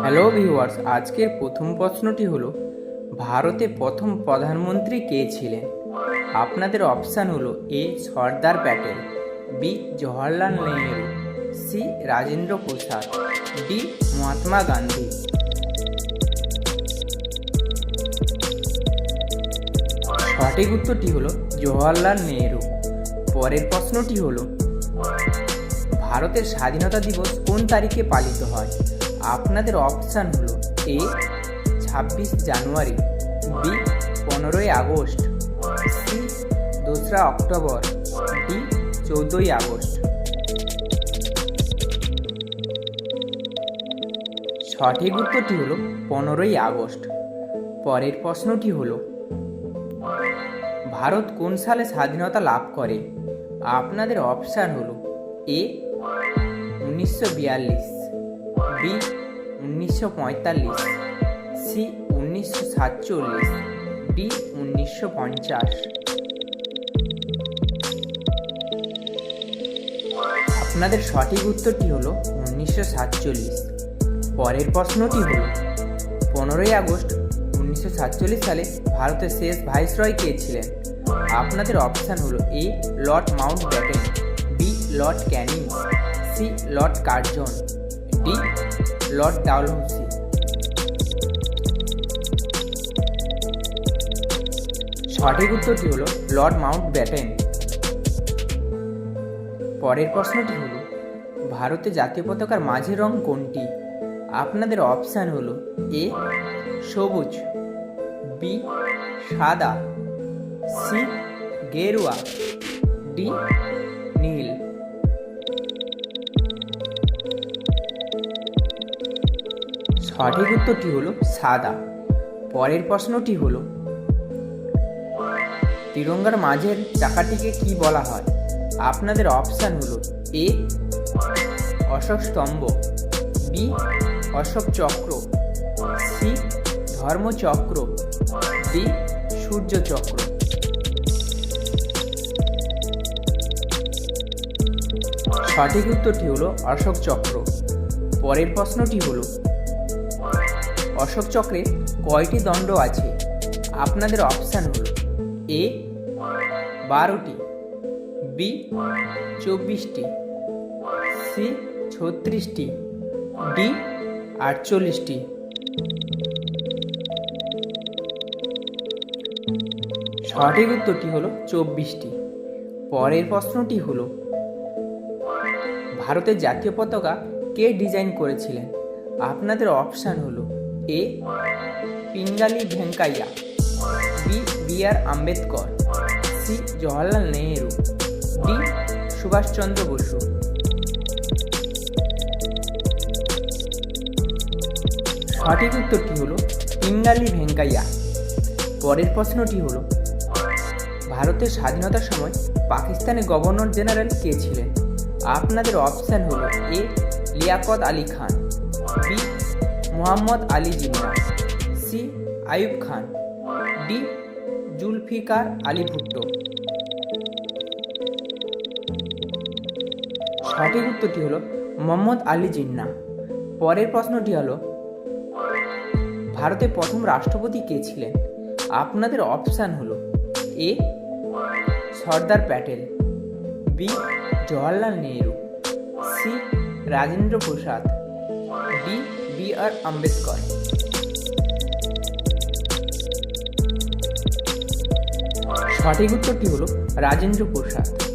Hello viewers আজকের প্রথম প্রশ্নটি হলো, ভারতে প্রথম প্রধানমন্ত্রী কে ছিলেন? আপনাদের অপশান হলো A Sardar Patel B Jawaharlal Nehru C Rajendra Prasad D Mahatma Gandhi. সঠিক উত্তরটি হলো জওহরলাল নেহরু। পরের প্রশ্নটি হলো, ভারতের স্বাধীনতা দিবস কোন তারিখে পালিত হয়? আপনাদের অপশান হলো এ ছাব্বিশ জানুয়ারি বি পনেরোই আগস্ট সি দোসরা অক্টোবর ডি চৌদ্দই আগস্ট। সঠিক উত্তরটি হলো পনেরোই আগস্ট। পরের প্রশ্নটি হলো, ভারত কোন সালে স্বাধীনতা লাভ করে? আপনাদের অপশান হলো এ উনিশশো বিয়াল্লিশ বি উনিশশো পঁয়তাল্লিশ, সি উনিশশো সাতচল্লিশ, ডি উনিশশো পঞ্চাশ। আপনাদের সঠিক উত্তরটি হলো উনিশশো সাতচল্লিশ। পরের প্রশ্নটি হল, পনেরোই আগস্ট উনিশশো সাতচল্লিশ সালে ভারতের শেষ ভাইসরয় কে ছিলেন? আপনাদের অপশান হলো A, Lord Mountbatten, B, Lord Canning, C, Lord Curzon. D Lord Dalhousie. সঠিক উত্তরটি হলো লর্ড মাউন্ট ব্যাটেন। পরের প্রশ্নটি হলো, ভারতে জাতীয় পতাকার মাঝের রং কোনটি? আপনাদের অপশান হলো এ, সবুজ, বি, সাদা, সি, গেরুয়া, ডি, নীল। সঠিক উত্তরটি হলো সাদা। পরের প্রশ্নটি হলো তিরঙ্গার মাঝের চাকাটিকে কি বলা হয়? আপনাদের অপশান হলো এ অশোক স্তম্ভ বি অশোক চক্র সি ধর্মচক্র ডি সূর্য চক্র সঠিক উত্তরটি হলো অশোক চক্র। পরের প্রশ্নটি হলো অশোক চক্রে কয়টি দণ্ড আছে? আপনাদের অপশান হল এ, বারোটি, বি, চব্বিশটি, সি, ছত্রিশটি, ডি, আটচল্লিশটি। সঠিক উত্তরটি হলো চব্বিশটি। পরের প্রশ্নটি হলো, ভারতের জাতীয় পতাকা কে ডিজাইন করেছিলেন? আপনাদের অপশান হলো A, Pingali Venkayya, B B R Ambedkar, C, Jawaharlal Nehru, D, Subhas Chandra Bose. সঠিক উত্তরটি হলো পিঙ্গালি ভেঙ্কাইয়া। পরের প্রশ্নটি হলো, ভারতের স্বাধীনতার সময় পাকিস্তানের গভর্নর জেনারেল কে ছিলেন? আপনাদের অপশান হলো A, Liaquat Ali Khan, B Mohammad Ali Jinnah C Ayub Khan, D Zulfikar Ali Bhutto. সঠিক উত্তরটি হলো মোহাম্মদ আলী জিন্না পরের প্রশ্নটি হলো, ভারতের প্রথম রাষ্ট্রপতি কে ছিলেন? আপনাদের অপশান হলো A, Sardar Patel, B, Jawaharlal Nehru, C, Rajendra Prasad, D R Ambedkar. সঠিক উত্তরটি হলো রাজেন্দ্র প্রসাদ।